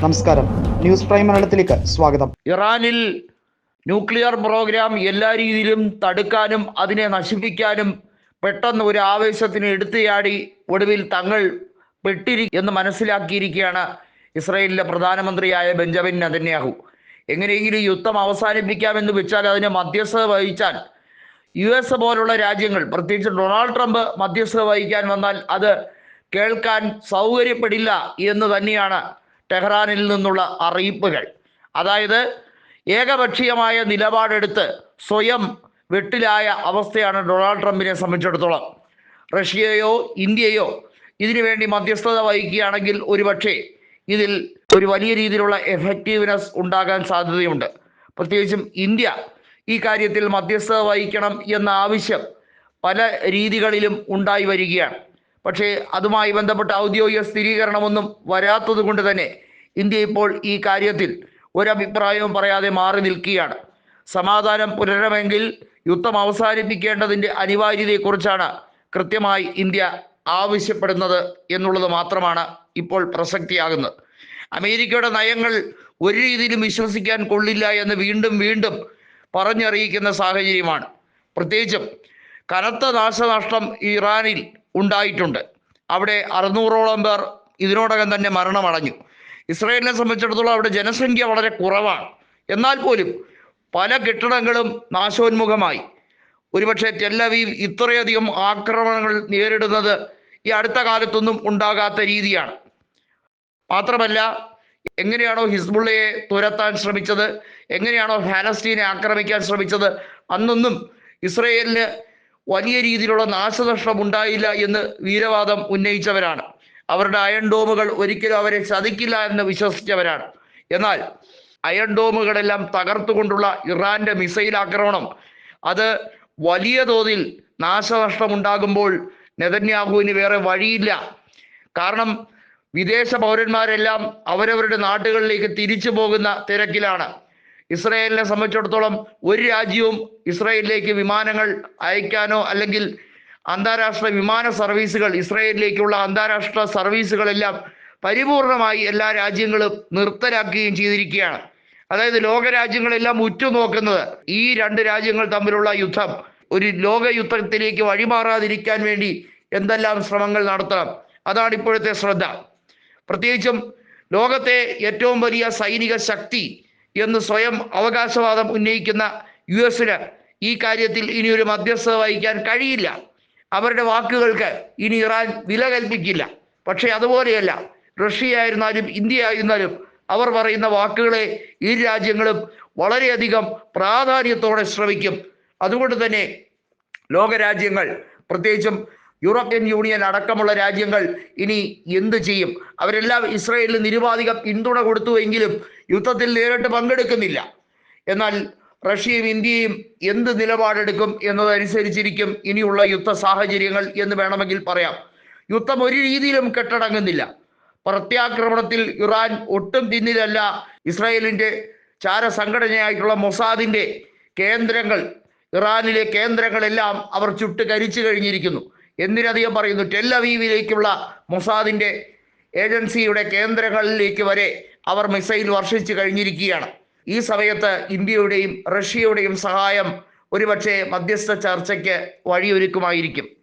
നമസ്കാരം. News prime മലയാളത്തിലേക്ക് സ്വാഗതം. ഇറാനിൽ ന്യൂക്ലിയർ പ്രോഗ്രാം എല്ലാ രീതിയിലും തടുക്കാനും അതിനെ നശിപ്പിക്കാനും പെട്ടെന്ന് ഒരു ആവേശത്തിന് എടുത്തുചാടി ഒടുവിൽ തങ്ങൾ പെട്ടിരി എന്ന് മനസ്സിലാക്കിയിരിക്കുകയാണ് ഇസ്രയേലിലെ പ്രധാനമന്ത്രിയായ ബെഞ്ചമിൻ നതന്യാഹു. എങ്ങനെയെങ്കിലും യുദ്ധം അവസാനിപ്പിക്കാമെന്ന് വെച്ചാൽ അതിന് മധ്യസ്ഥത വഹിച്ചാൽ യു എസ് പോലുള്ള രാജ്യങ്ങൾ പ്രത്യേകിച്ച് ഡൊണാൾഡ് ട്രംപ് മധ്യസ്ഥത വഹിക്കാൻ വന്നാൽ അത് കേൾക്കാൻ സൗകര്യപ്പെടില്ല എന്ന് തന്നെയാണ് ടെഹ്റാനിൽ നിന്നുള്ള അറിയിപ്പുകൾ. അതായത് ഏകപക്ഷീയമായ നിലപാടെടുത്ത് സ്വയം വെട്ടിലായ അവസ്ഥയാണ് ഡൊണാൾഡ് ട്രംപിനെ സംബന്ധിച്ചിടത്തോളം. റഷ്യയോ ഇന്ത്യയോ ഇതിനു വേണ്ടി മധ്യസ്ഥത വഹിക്കുകയാണെങ്കിൽ ഒരുപക്ഷെ ഇതിൽ ഒരു വലിയ രീതിയിലുള്ള എഫക്റ്റീവ്നെസ് ഉണ്ടാകാൻ സാധ്യതയുണ്ട്. പ്രത്യേകിച്ചും ഇന്ത്യ ഈ കാര്യത്തിൽ മധ്യസ്ഥത വഹിക്കണം എന്ന ആവശ്യം പല രീതികളിലും ഉണ്ടായി വരികയാണ്. പക്ഷേ അതുമായി ബന്ധപ്പെട്ട ഔദ്യോഗിക സ്ഥിരീകരണമൊന്നും വരാത്തത് കൊണ്ട് തന്നെ ഇന്ത്യ ഇപ്പോൾ ഈ കാര്യത്തിൽ ഒരഭിപ്രായവും പറയാതെ മാറി നിൽക്കുകയാണ്. സമാധാനം പുലരണമെങ്കിൽ യുദ്ധം അവസാനിപ്പിക്കേണ്ടതിന്റെ അനിവാര്യതയെക്കുറിച്ചാണ് കൃത്യമായി ഇന്ത്യ ആവശ്യപ്പെടുന്നത് എന്നുള്ളത് മാത്രമാണ് ഇപ്പോൾ പ്രസക്തിയാകുന്നത്. അമേരിക്കയുടെ നയങ്ങൾ ഒരു രീതിയിലും വിശ്വസിക്കാൻ കൊള്ളില്ല എന്ന് വീണ്ടും വീണ്ടും പറഞ്ഞറിയിക്കുന്ന സാഹചര്യമാണ്. പ്രത്യേകിച്ചും കനത്ത നാശനഷ്ടം ഇറാനിൽ ഉണ്ടായിട്ടുണ്ട്. അവിടെ അറുന്നൂറോളം പേർ ഇതിനോടകം തന്നെ മരണമടഞ്ഞു. ഇസ്രയേലിനെ സംബന്ധിച്ചിടത്തോളം അവിടെ ജനസംഖ്യ വളരെ കുറവാണ്. എന്നാൽ പോലും പല കെട്ടിടങ്ങളും നാശോന്മുഖമായി. ഒരുപക്ഷെ ടെല്ലവീവ് ഇത്രയധികം ആക്രമണങ്ങൾ നേരിടുന്നത് ഈ അടുത്ത കാലത്തൊന്നും ഉണ്ടാകാത്ത രീതിയാണ്. മാത്രമല്ല എങ്ങനെയാണോ ഹിസ്ബുള്ളയെ തുരത്താൻ ശ്രമിച്ചത് എങ്ങനെയാണോ ഫാലസ്തീനെ ആക്രമിക്കാൻ ശ്രമിച്ചത് അന്നൊന്നും ഇസ്രയേലിന് വലിയ രീതിയിലുള്ള നാശനഷ്ടം ഉണ്ടായില്ല എന്ന് വീരവാദം ഉന്നയിച്ചവരാണ്. അവരുടെ അയൺ ഡോമുകൾ ഒരിക്കലും അവരെ ചതിക്കില്ല എന്ന് വിശ്വസിച്ചവരാണ്. എന്നാൽ അയൺ ഡോമുകളെല്ലാം തകർത്തുകൊണ്ടുള്ള ഇറാന്റെ മിസൈൽ ആക്രമണം അത് വലിയ തോതിൽ നാശനഷ്ടം ഉണ്ടാകുമ്പോൾ നെതന്യാഹുവിന് വേറെ വഴിയില്ല. കാരണം വിദേശ പൗരന്മാരെല്ലാം അവരവരുടെ നാടുകളിലേക്ക് തിരിച്ചു പോകുന്ന തിരക്കിലാണ്. ഇസ്രയേലിനെ സംബന്ധിച്ചിടത്തോളം ഒരു രാജ്യവും ഇസ്രയേലിലേക്ക് വിമാനങ്ങൾ അയക്കാനോ അല്ലെങ്കിൽ അന്താരാഷ്ട്ര വിമാന സർവീസുകൾ ഇസ്രയേലിലേക്കുള്ള അന്താരാഷ്ട്ര സർവീസുകളെല്ലാം പരിപൂർണമായി എല്ലാ രാജ്യങ്ങളും നിർത്തലാക്കുകയും ചെയ്തിരിക്കുകയാണ്. അതായത് ലോകരാജ്യങ്ങളെല്ലാം ഉറ്റുനോക്കുന്നത് ഈ രണ്ട് രാജ്യങ്ങൾ തമ്മിലുള്ള യുദ്ധം. ഒരു ലോകയുദ്ധത്തിലേക്ക് വഴിമാറാതിരിക്കാൻ വേണ്ടി എന്തെല്ലാം ശ്രമങ്ങൾ നടത്തണം. അതാണ് ഇപ്പോഴത്തെ ശ്രദ്ധ. പ്രത്യേകിച്ചും ലോകത്തെ ഏറ്റവും വലിയ സൈനിക ശക്തി എന്ന് സ്വയം അവകാശവാദം ഉന്നയിക്കുന്ന യു എസിന് ഈ കാര്യത്തിൽ ഇനി ഒരു മധ്യസ്ഥത വഹിക്കാൻ കഴിയില്ല. അവരുടെ വാക്കുകൾക്ക് ഇനി ഇറാൻ വില കൽപ്പിക്കില്ല. പക്ഷേ അതുപോലെയല്ല റഷ്യ ആയിരുന്നാലും ഇന്ത്യ ആയിരുന്നാലും അവർ പറയുന്ന വാക്കുകളെ ഈ രാജ്യങ്ങളും വളരെയധികം പ്രാധാന്യത്തോടെ ശ്രമിക്കും അതുകൊണ്ട് തന്നെ ലോകരാജ്യങ്ങൾ പ്രത്യേകിച്ചും യൂറോപ്യൻ യൂണിയൻ അടക്കമുള്ള രാജ്യങ്ങൾ ഇനി എന്ത് ചെയ്യും? അവരെല്ലാം ഇസ്രയേലിന് നിരുപാധിക പിന്തുണ കൊടുത്തുവെങ്കിലും യുദ്ധത്തിൽ നേരിട്ട് പങ്കെടുക്കുന്നില്ല. എന്നാൽ റഷ്യയും ഇന്ത്യയും എന്ത് നിലപാടെടുക്കും എന്നതനുസരിച്ചിരിക്കും ഇനിയുള്ള യുദ്ധ സാഹചര്യങ്ങൾ എന്ന് വേണമെങ്കിൽ പറയാം. യുദ്ധം ഒരു രീതിയിലും കെട്ടടങ്ങുന്നില്ല. പ്രത്യാക്രമണത്തിൽ ഇറാൻ ഒട്ടും പിന്നിലല്ല. ഇസ്രായേലിന്റെ ചാരസംഘടനയായിട്ടുള്ള മൊസാദിന്റെ കേന്ദ്രങ്ങൾ ഇറാനിലെ കേന്ദ്രങ്ങളെല്ലാം അവർ ചുട്ട് കരിച്ചു കഴിഞ്ഞിരിക്കുന്നു. എന്തിനധികം പറയുന്നു ടെല്ലവീവിലേക്കുള്ള മൊസാദിന്റെ ഏജൻസിയുടെ കേന്ദ്രങ്ങളിലേക്ക് വരെ അവർ മിസൈൽ വർഷിച്ചു കഴിഞ്ഞിരിക്കുകയാണ്. ഈ സമയത്ത് ഇന്ത്യയുടെയും റഷ്യയുടെയും സഹായം ഒരുപക്ഷെ മധ്യസ്ഥ ചർച്ചയ്ക്ക് വഴിയൊരുക്കുമായിരിക്കും.